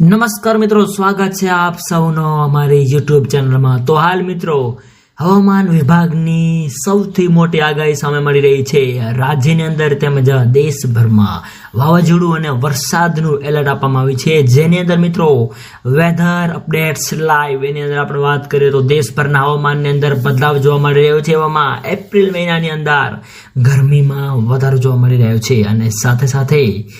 નમસ્કાર મિત્રો, સ્વાગત છે આપ સૌનો અમારી યુટ્યુબ ચેનલમાં તો હાલ મિત્રો, હવામાન વિભાગની સૌથી મોટી આગાહી સામે મળી રહી છે. રાજ્યની અંદર તેમજ દેશભરમાં વાવાઝોડું અને વરસાદનું એલર્ટ આપવામાં આવ્યું છે. જેની અંદર મિત્રો વેધર અપડેટ્સ લાઈવ એની અંદર આપણે વાત કરીએ તો દેશભરના હવામાનની અંદર બદલાવ જોવા મળી રહ્યો છે. એવામાં એપ્રિલ મહિનાની અંદર ગરમીમાં વધારો જોવા મળી રહ્યો છે. અને સાથે સાથે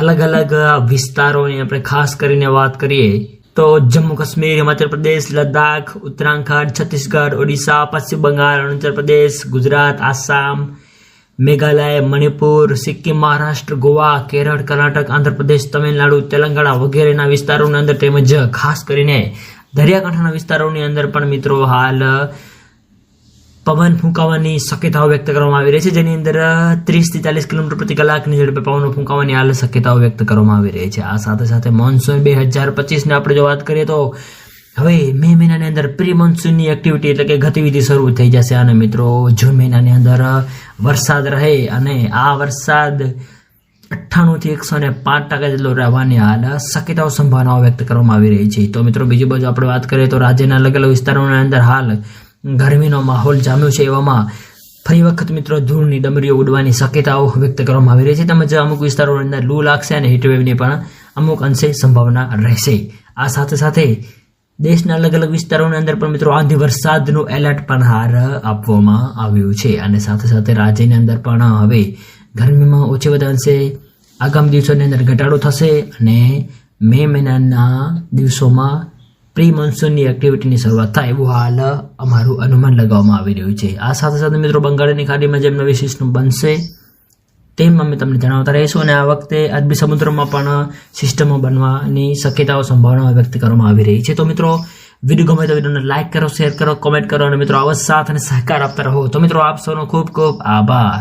અલગ અલગ વિસ્તારોની આપણે ખાસ કરીને વાત કરીએ, તો જમ્મુ કાશ્મીર, હિમાચલ પ્રદેશ, લદ્દાખ, ઉત્તરાખંડ, છત્તીસગઢ, ઓડિશા, પશ્ચિમ બંગાળ, અરુણાચલ પ્રદેશ, ગુજરાત, આસામ, મેઘાલય, મણિપુર, સિક્કિમ, મહારાષ્ટ્ર, ગોવા, કેરળ, કર્ણાટક, આંધ્રપ્રદેશ, તમિલનાડુ, તેલંગાણા વગેરેના વિસ્તારોની અંદર તેમજ ખાસ કરીને દરિયાકાંઠાના વિસ્તારોની અંદર પણ મિત્રો હાલ પવન ફૂંકાવાની શક્યતાઓ વ્યક્ત કરવામાં આવી રહી છે, જેની અંદર ત્રીસથી ચાલીસ કિલોમીટર પ્રતિ કલાકની ઝડપે પવન ફૂંકાવાની હાલ શક્યતાઓ વ્યક્ત કરવામાં આવી રહી છે. આ સાથે સાથે મોન્સૂન બે હજાર પચીસની આપણે જો વાત કરીએ તો હવે મે મહિનાની અંદર પ્રી મોન્સૂનની એક્ટિવિટી એટલે કે ગતિવિધિ શરૂ થઈ જશે. અને મિત્રો, જૂન મહિનાની અંદર વરસાદ રહે અને આ વરસાદ અઠ્ઠાણુંથી એકસો ને પાંચ ટકા જેટલો રહેવાની હાલ શક્યતાઓ, સંભાવનાઓ વ્યક્ત કરવામાં આવી રહી છે. તો મિત્રો, બીજી બાજુ આપણે વાત કરીએ તો રાજ્યના અલગ અલગ વિસ્તારોની અંદર હાલ ગરમીનો માહોલ જામ્યો છે એવામાં ફરી વખત મિત્રો ધૂળની ડમરીઓ ઉડવાની શક્યતાઓ વ્યક્ત કરવામાં આવી રહી છે. તેમજ અમુક વિસ્તારોની અંદર લૂ લાગશે અને હીટવેવની પણ અમુક અંશે સંભાવના રહેશે. આ સાથે સાથે દેશના અલગ અલગ વિસ્તારોની અંદર પણ મિત્રો આંધી વરસાદનું એલર્ટ પણ હાર આપવામાં આવ્યું છે. અને સાથે સાથે રાજ્યની અંદર પણ હવે ગરમીમાં ઓછી વધારે અંશે આગામી દિવસોની અંદર ઘટાડો થશે અને મે મહિનાના દિવસોમાં પ્રી મોન્સૂનની એક્ટિવિટીની શરૂઆત થાય એવું હાલ અમારું અનુમાન લગાવવામાં આવી રહ્યું છે. આ સાથે સાથે મિત્રો બંગાળની ખાડીમાં જેમ સિસ્ટમ બનશે, તેમ અમે તમને જણાવતા રહીશું અને આ વખતે અરબી સમુદ્રમાં પણ સિસ્ટમો બનવાની શક્યતાઓ, સંભાવનાઓ વ્યક્ત કરવામાં આવી રહી છે. તો મિત્રો, વીડિયો ગમે તો વિડીયોને લાઇક કરો શેર કરો કોમેન્ટ કરો અને મિત્રો આવા સાથ અને સહકાર આપતા રહો. તો મિત્રો, આપ સૌનો ખૂબ ખૂબ આભાર.